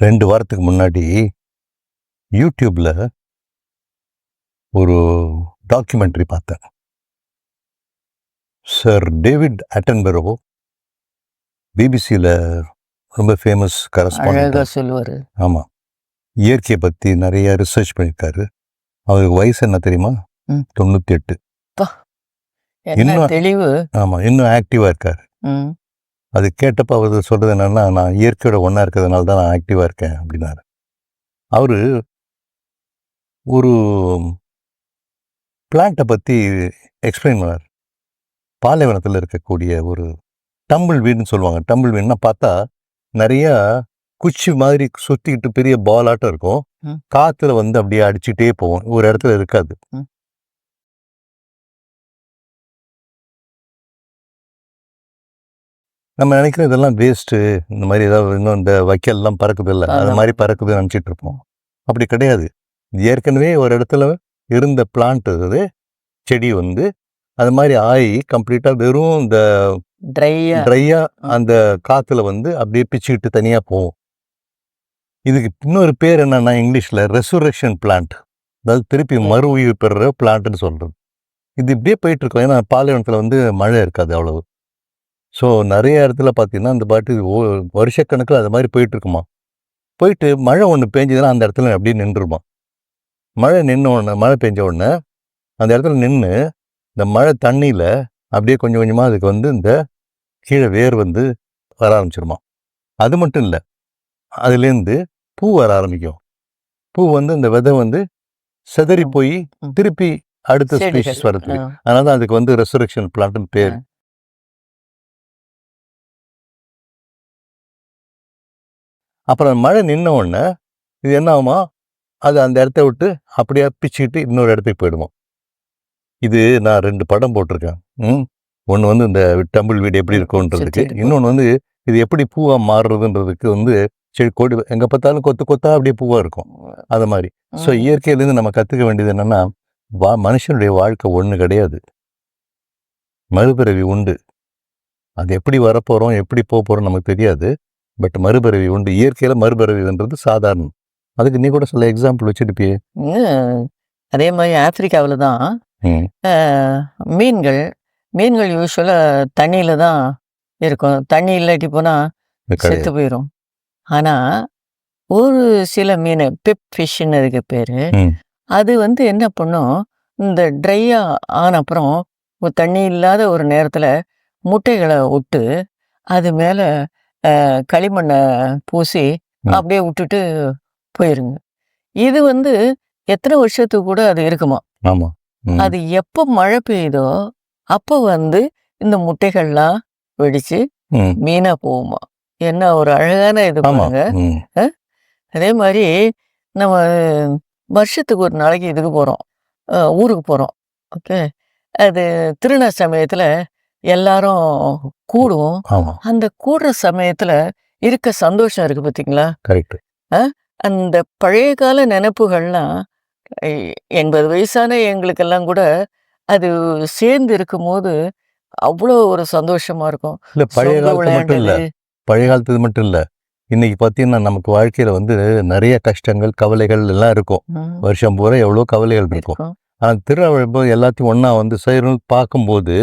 ரெண்டு வாரத்துக்கு முன்னாடி யூடியூப்ல ஒரு டாக்குமெண்ட்ரி பார்த்தேன். சர் டேவிட் அட்டன்பெரோ பிபிசியில் ரொம்ப ஃபேமஸ் அழகா கரஸ்பாண்ட் சொல்லுவாரு. ஆமாம் இயற்கையை பற்றி நிறைய ரிசர்ச் பண்ணியிருக்காரு அவருக்கு வயசு என்ன தெரியுமா. தொண்ணூற்றி எட்டு இன்னும் தெளிவு. ஆமாம் இன்னும் ஆக்டிவாக இருக்கார். அது கேட்டப்ப அவர் சொல்கிறது என்னன்னா நான் இயற்கையோட ஒன்றா இருக்கிறதுனால தான் நான் ஆக்டிவாக இருக்கேன் அப்படின்னாரு. அவர் ஒரு பிளான்ட்டை பற்றி எக்ஸ்பிளைன் பண்ணார். பாலைவனத்தில் இருக்கக்கூடிய ஒரு டம்பிள் வீடுன்னு சொல்லுவாங்க. டம்பிள் வீடுனா பார்த்தா நிறைய குச்சி மாதிரி சுற்றிக்கிட்டு பெரிய பால் ஆட்டம் இருக்கும். காற்றுல வந்து அப்படியே அடிச்சுட்டே போகும் ஒரு இடத்துல இருக்காது. நம்ம நினைக்கிற இதெல்லாம் வேஸ்ட்டு இந்த மாதிரி ஏதாவது இன்னும் இந்த வைக்கல்லாம் பறக்குது இல்லை அது. மாதிரி பறக்குதுன்னு நினச்சிட்டு இருப்போம். அப்படி கிடையாது. ஏற்கனவே ஒரு இடத்துல இருந்த பிளான்ட் அது செடி வந்து அது மாதிரி ஆகி கம்ப்ளீட்டாக வெறும் இந்த ட்ரையா ட்ரையாக அந்த காற்றுல வந்து அப்படியே பிச்சுக்கிட்டு தனியாக போகும். இதுக்கு இன்னொரு பேர் என்னன்னா இங்கிலீஷில் ரெசுரக்ஷன் பிளான்ட் அதாவது திருப்பி. மறு உயிர் பெறுற பிளான்ட்னு சொல்கிறது இது இப்படியே போயிட்டு இருக்கோம். ஏன்னா பாலைவனத்தில் வந்து மழை இருக்காது அவ்வளவு. ஸோ நிறைய இடத்துல பார்த்தீங்கன்னா இந்த பாட்டு வருஷக்கணக்கில் அது மாதிரி போயிட்டு இருக்குமா போயிட்டு மழை ஒன்று பெஞ்சதுன்னா அந்த இடத்துல அப்படியே நின்றுமா மழை நின்ன உடனே மழை பெஞ்ச உடனே அந்த இடத்துல நின்று இந்த மழை தண்ணியில் அப்படியே கொஞ்சம் கொஞ்சமாக அதுக்கு வந்து இந்த கீழே வேர் வந்து வர ஆரம்பிச்சிருமா? அது மட்டும் இல்லை அதுலேருந்து பூ வர ஆரம்பிக்கும். பூ வந்து இந்த விதை வந்து சிதறி. போய். திருப்பி அடுத்த. ஸ்பீஷிஸ் வரதுக்கு ஆ, அதனால தான் அதுக்கு வந்து ரெசரக்ஷன் பிளான்ட்னு பேர். அப்புறம் மழை நின்ன உடனே இது என்ன ஆகுமா அது அந்த இடத்த விட்டு அப்படியே பிச்சுக்கிட்டு இன்னொரு இடத்துக்கு போயிடுமா? இது நான் ரெண்டு படம் போட்டிருக்கேன். ம்? ஒன்று வந்து இந்த டம்பிள் வீடு எப்படி இருக்கும்ன்றதுக்கு இன்னொன்று வந்து இது எப்படி பூவா மாறுறதுன்றதுக்கு வந்து செடி கொடி எங்கே பார்த்தாலும் கொத்து கொத்தா அப்படியே பூவா இருக்கும். அது மாதிரி. ஸோ. இயற்கையிலேருந்து நம்ம கற்றுக்க வேண்டியது என்னன்னா வா மனுஷனுடைய வாழ்க்கை ஒன்று கிடையாது. மறுபிறவி உண்டு. அது எப்படி வரப்போகிறோம் எப்படி போக போகிறோம் நமக்கு தெரியாது. பட் மறுபிறவி உண்டு. இயற்கையில் மறுபிறவின்றது சாதாரணம். அதுக்கு நீ கூட சில எக்ஸாம்பிள் வச்சிருப்பியே. அதே மாதிரி ஆப்பிரிக்காவில் தான் மீன்கள் மீன்கள் யூஸ்வலாக தண்ணியில் தான் இருக்கும். தண்ணி இல்லாட்டி போனால் செத்து போயிடும் ஆனால் ஒரு சில மீன் பிப் ஃபிஷ்ன்னு அதுக்கு பேர் அது வந்து என்ன பண்ணும்? இந்த ட்ரையாக ஆன அப்புறம் தண்ணி இல்லாத ஒரு நேரத்தில் முட்டைகளை விட்டு அது மேலே களிமண்ணை பூசி. அப்படியே விட்டுட்டு போயிருங்க. இது வந்து எத்தனை வருஷத்துக்கு கூட அது இருக்குமா? ஆமாம் ம். அது எப்போ மழை பெய்யுதோ அப்போ வந்து இந்த முட்டைகள்லாம் வெடிச்சு மீனா போகுமா? என்ன ஒரு அழகான இது பாருங்க. அதே மாதிரி நம்ம வருஷத்துக்கு ஒரு நாளைக்கு இதுக்கு போகிறோம் ஊருக்கு போகிறோம் ஓகே. அது திருநாள் சமயத்தில் எல்லாரும் கூடுவோம். அந்த கூடுற சமயத்தில் இருக்க சந்தோஷம் இருக்குது பார்த்தீங்களா கரெக்ட். அந்த பழைய கால நினைப்புகள்லாம் எண்பது வயசான எங்களுக்கெல்லாம் கூட அது சேர்ந்து இருக்கும்போது அவ்வளோ ஒரு சந்தோஷமா இருக்கும். இல்லை பழைய காலத்து மட்டும் இல்லை. பழைய காலத்து மட்டும் இல்லை. இன்னைக்கு பார்த்தீங்கன்னா நமக்கு வாழ்க்கையில் வந்து நிறைய கஷ்டங்கள் கவலைகள் எல்லாம் இருக்கும். வருஷம் பூரா எவ்வளோ கவலைகள் இருக்கும். இருக்கும். ஆனால் திருவிழா போது எல்லாத்தையும் ஒன்றா வந்து சேரும் பார்க்கும்போது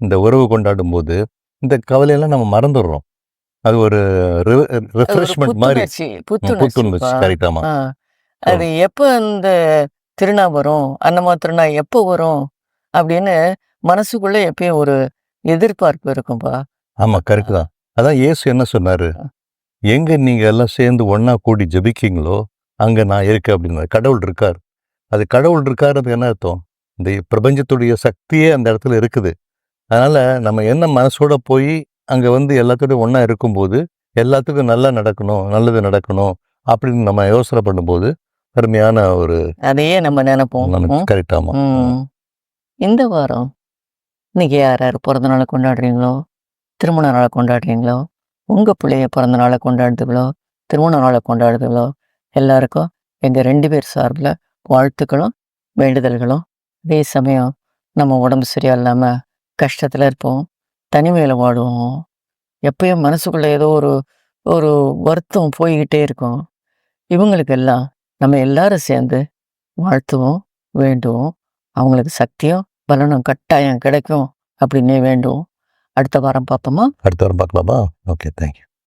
இந்த உறவு கொண்டாடும் போது இந்த கவலையெல்லாம் நம்ம மறந்துடுறோம். அது ஒரு அது ரெஃப்ரெஷ்மெண்ட் மாதிரி. புத்துணர்ச்சி. கரெக்டாமா. அது எப்போ அந்த திருநா வரும்? அன்னமா திருநா எப்போ வரும்? அப்படின்னு மனசுக்குள்ள எப்பயும் ஒரு எதிர்பார்ப்பு இருக்கும்பா. ஆமாம் கரெக்ட் தான். அதான் இயேசு என்ன சொன்னார்? எங்கே நீங்கள் எல்லாம் சேர்ந்து ஒன்றா கூடி ஜெபிக்கீங்களோ அங்கே நான் இருக்கேன் அப்படின்னாரு. கடவுள் இருக்கார். அது கடவுள் இருக்காருன்னு என்ன அர்த்தம்? இந்த பிரபஞ்சத்துடைய சக்தியே அந்த இடத்துல இருக்குது. அதனால் நம்ம என்ன மனசோட போய் அங்கே வந்து எல்லாத்தோடய ஒன்றா இருக்கும்போது எல்லாத்துக்கும் நல்லா நடக்கணும் நல்லது நடக்கணும் அப்படின்னு நம்ம யோசனை பண்ணும்போது அருமையான ஒரு அதையே நம்ம நினைப்போம். கரெக்டாமா. இந்த வாரம் இன்னைக்கு யார் யார் பிறந்த நாளை கொண்டாடுறீங்களோ திருமண நாளை கொண்டாடுறீங்களோ உங்க பிள்ளைய பிறந்த நாளை கொண்டாடுதுகளோ திருமண நாளை கொண்டாடுதுகளோ எல்லாருக்கும் எங்க ரெண்டு பேர் சார்பில் வாழ்த்துக்களும் வேண்டுதல்களும். அதே சமயம் நம்ம உடம்பு சரியா இல்லாம கஷ்டத்துல இருப்போம். தனிமையில் வாடுவோம். எப்பயும் மனசுக்குள்ளே ஏதோ ஒரு ஒரு வருத்தம் போய்கிட்டே இருக்கும். இவங்களுக்கெல்லாம் நம்ம எல்லாரும் சேர்ந்து வாழ்த்துவோம் வேண்டுவோம். அவங்களுக்கு சக்தியும் பலனும் கட்டாயம் கிடைக்கும் அப்படின்னே வேண்டுவோம். அடுத்த வாரம் பார்ப்போமா? அடுத்த வாரம் பார்க்கலாமா? Okay thank you